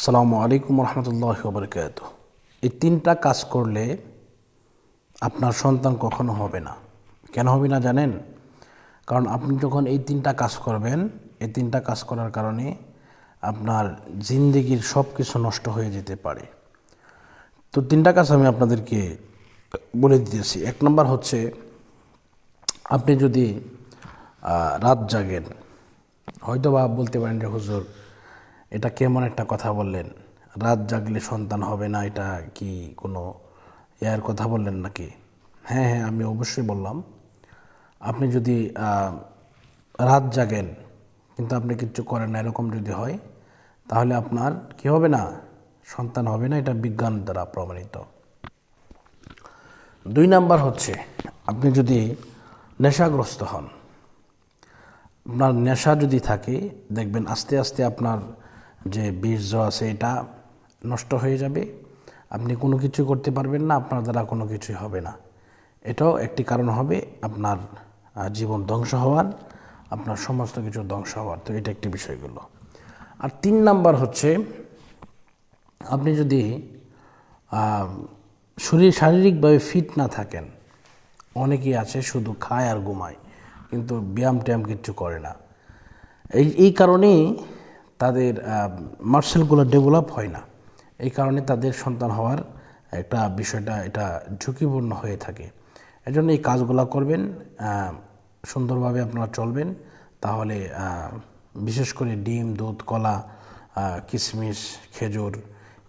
আসসালামু আলাইকুম রহমতুল্লাহ বরকাত এই তিনটা কাজ করলে আপনার সন্তান কখনো হবে না। কেন হবে না জানেন? কারণ আপনি যখন এই তিনটা কাজ করবেন, এই তিনটা কাজ করার কারণে আপনার জিন্দিগির সব কিছু নষ্ট হয়ে যেতে পারে। তো তিনটা কাজ আমি আপনাদেরকে বলে দিতেছি। এক নম্বর হচ্ছে, আপনি যদি রাত জাগেন হয়তো বা বলতে পারেন যে, হুজুর এটা কেমন একটা কথা বললেন? রাত জাগলে সন্তান হবে না, এটা কি কোনো ইয়ার কথা বললেন নাকি? হ্যাঁ হ্যাঁ আমি অবশ্যই বললাম। আপনি যদি রাত জাগেন, কিন্তু আপনি কিচ্ছু করেন না, এরকম যদি হয়, তাহলে আপনার কি হবে না? সন্তান হবে না, এটা বিজ্ঞান দ্বারা প্রমাণিত। দুই নাম্বার হচ্ছে, আপনি যদি নেশাগ্রস্ত হন, আপনার নেশা যদি থাকে, দেখবেন আস্তে আস্তে আপনার যে বীর্য আছে এটা নষ্ট হয়ে যাবে। আপনি কোনো কিছু করতে পারবেন না, আপনার দ্বারা কোনো কিছুই হবে না। এটাও একটি কারণ হবে আপনার জীবন ধ্বংস হওয়ার, আপনার সমস্ত কিছু ধ্বংস হওয়ার। তো এটা একটি বিষয়গুলো। আর তিন নাম্বার হচ্ছে, আপনি যদি শরীর শারীরিকভাবে ফিট না থাকেন, অনেকেই আছে শুধু খায় আর ঘুমায়, কিন্তু ব্যায়াম ট্যায়াম কিচ্ছু করে না। এই এই কারণেই তাদের মার্সেলগুলো ডেভেলপ হয় না। এই কারণে তাদের সন্তান হওয়ার একটা বিষয়টা, এটা ঝুঁকিপূর্ণ হয়ে থাকে। এজন্য এই কাজগুলো করবেন সুন্দরভাবে আপনারা চলবেন। তাহলে বিশেষ করে ডিম, দুধ, কলা কিশমিশ খেজুর,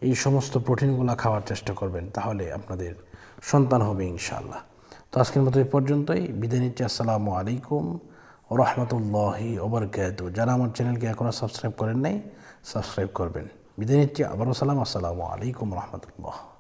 এই সমস্ত প্রোটিনগুলো খাওয়ার চেষ্টা করবেন, তাহলে আপনাদের সন্তান হবে ইনশাআল্লাহ। তো আজকের মতো এই পর্যন্তই। বিদায় নিচ্ছি। আসসালামু আলাইকুম। রহমতুল্লাহি ওবরকাত। যারা আমার চ্যানেলকে এখনও সাবস্ক্রাইব করেন নাই, সাবস্ক্রাইব করবেন। বিদায় নিচ্ছি, আবারও সালাম, আসসালামু আলাইকুম রহমতুল্লাহ।